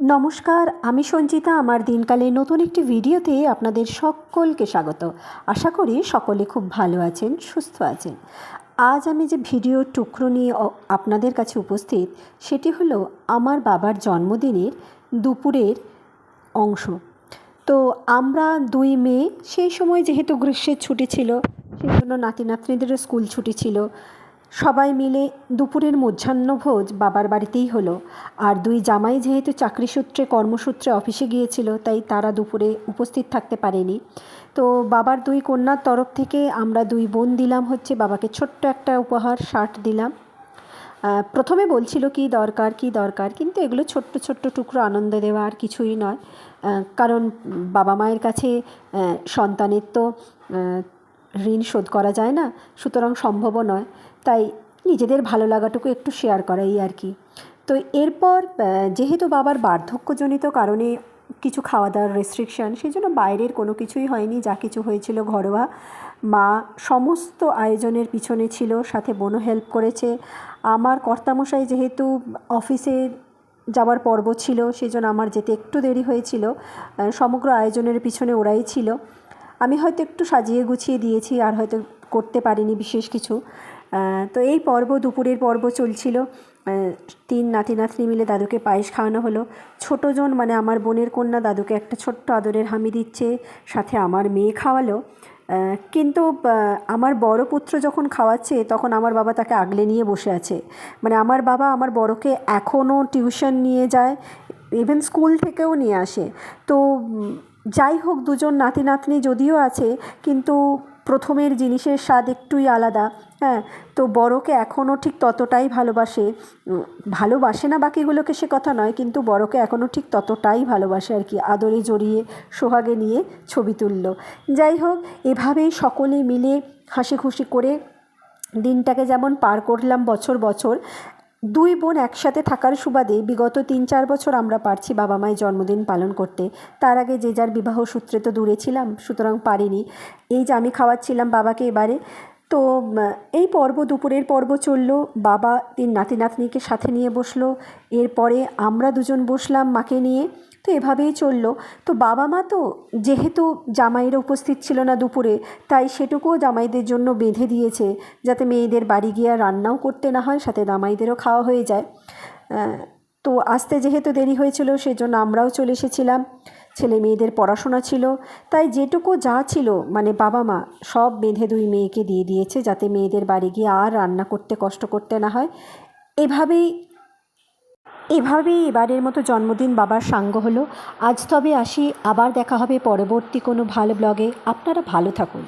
নমস্কার, আমি সঞ্চিতা, আমার দিনকালে নতুন একটি ভিডিওতে আপনাদের সকলকে স্বাগত। আশা করি সকলে খুব ভালো আছেন, সুস্থ আছেন। আজ আমি যে ভিডিও টুকরো নিয়ে আপনাদের কাছে উপস্থিত, সেটি হলো আমার বাবার জন্মদিনের দুপুরের অংশ। তো আমরা দুই মেয়ে, সেই সময় যেহেতু গ্রীষ্মের ছুটি ছিল সেই জন্য নাতি নাতনিদেরও স্কুল ছুটি ছিল। সবাই মিলে দুপুরের মধ্যাহ্নভোজ বাবার বাড়িতেই হলো। আর দুই জামাই যেহেতু চাকরি সূত্রে, কর্মসূত্রে অফিসে গিয়েছিল, তাই তারা দুপুরে উপস্থিত থাকতে পারেনি। তো বাবার দুই কন্যার তরফ থেকে আমরা দুই বোন দিলাম হচ্ছে, বাবাকে ছোট্ট একটা উপহার, শার্ট দিলাম। প্রথমে বলছিল কি দরকার কি দরকার, কিন্তু এগুলো ছোট্ট ছোট্ট টুকরো আনন্দ দেওয়া আর কিছুই নয়। কারণ বাবা মায়ের কাছে সন্তানের তো ঋণ শোধ করা যায় না, সুতরাং সম্ভবও নয়। তাই নিজেদের ভালো লাগাটুকু একটু শেয়ার করাই আর কি। তো এরপর যেহেতু বাবার বার্ধক্যজনিত কারণে কিছু খাওয়া দাওয়ার রেস্ট্রিকশন সেই জন্য বাইরের কোনো কিছুই হয়নি, যা কিছু হয়েছিল ঘরোয়া। মা সমস্ত আয়োজনের পিছনে ছিল, সাথে বোনও হেল্প করেছে। আমার কর্তামশাই যেহেতু অফিসে যাওয়ার পর্ব ছিল সেই জন্য আমার যেতে একটু দেরি হয়েছিল। সমগ্র আয়োজনের পিছনে ওরাই ছিল। আমি হয়তো একটু সাজিয়ে গুছিয়ে দিয়েছি আর হয়তো করতে পারিনি বিশেষ কিছু। তো এই পর্ব, দুপুরের পর্ব চলছিল। তিন নাতি নাতনি মিলে দাদুকে পায়েস খাওয়ানো হলো। ছোটোজন মানে আমার বোনের কন্যা, দাদুকে একটা ছোট্ট আদরের হামি দিচ্ছে, সাথে আমার মেয়ে খাওয়ালো। কিন্তু আমার বড় পুত্র যখন খাওয়াচ্ছে, তখন আমার বাবা তাকে আগলে নিয়ে বসে আছে। মানে আমার বাবা আমার বড়কে এখনও টিউশন নিয়ে যায় ইভেন স্কুল থেকেও নিয়ে আসে। তো যাই হোক দুজন নাতি নাতনি যদিও আছে, কিন্তু প্রথমের জিনিসের স্বাদ একটুই আলাদা। হ্যাঁ তো বড়কে এখনও ঠিক ততটাই ভালোবাসে। ভালোবাসে না বাকিগুলোকে সে কথা নয়, কিন্তু বড়কে এখনও ঠিক ততটাই ভালোবাসে আর কি। আদরে জড়িয়ে, সোহাগে নিয়ে ছবি তুললো। যাই হোক এভাবেই সকলে মিলে হাসি খুশি করে দিনটাকে যেমন পার করলাম বছর বছর দুই বোন একসাথে থাকার সুবাদে বিগত তিন চার বছর আমরা পারছি বাবা মায়ের জন্মদিন পালন করতে। তার আগে যে যার বিবাহ সূত্রে তো দূরে ছিলাম, সুতরাং পারিনি। এই যে আমি খাওয়াচ্ছিলাম বাবাকে এবারে তো এই পর্ব দুপুরের পর্ব চলল। বাবা তিন নাতি নাতনিকে সাথে নিয়ে বসল। এরপরে আমরা দুজন বসলাম মাকে নিয়ে। তো এভাবেই চলল। তো বাবা মা তো যেহেতু জামাইরা উপস্থিত ছিল না দুপুরে, তাই সেটুকুও জামাইদের জন্য বেঁধে দিয়েছে, যাতে মেয়েদের বাড়ি গিয়ে রান্নাও করতে না হয়, সাথে জামাইদেরও খাওয়া হয়ে যায়। তো আসতে যেহেতু দেরি হয়েছিল, সেজন্য আমরাও চলে এসেছিলাম। ছেলে মেয়েদের পড়াশোনা ছিল, তাই যেটুকু যা ছিল মানে বাবা মা, সব বেঁধে দুই মেয়েকে দিয়ে দিয়েছে, যাতে মেয়েদের বাড়ি গিয়ে আর রান্না করতে কষ্ট করতে না হয়। এভাবেই এভাবেই এবারের মতো জন্মদিন বাবার সাঙ্গ হলো। আজ তবে আসি, আবার দেখা হবে পরবর্তী কোনো ভালো ব্লগে আপনারা ভালো থাকুন।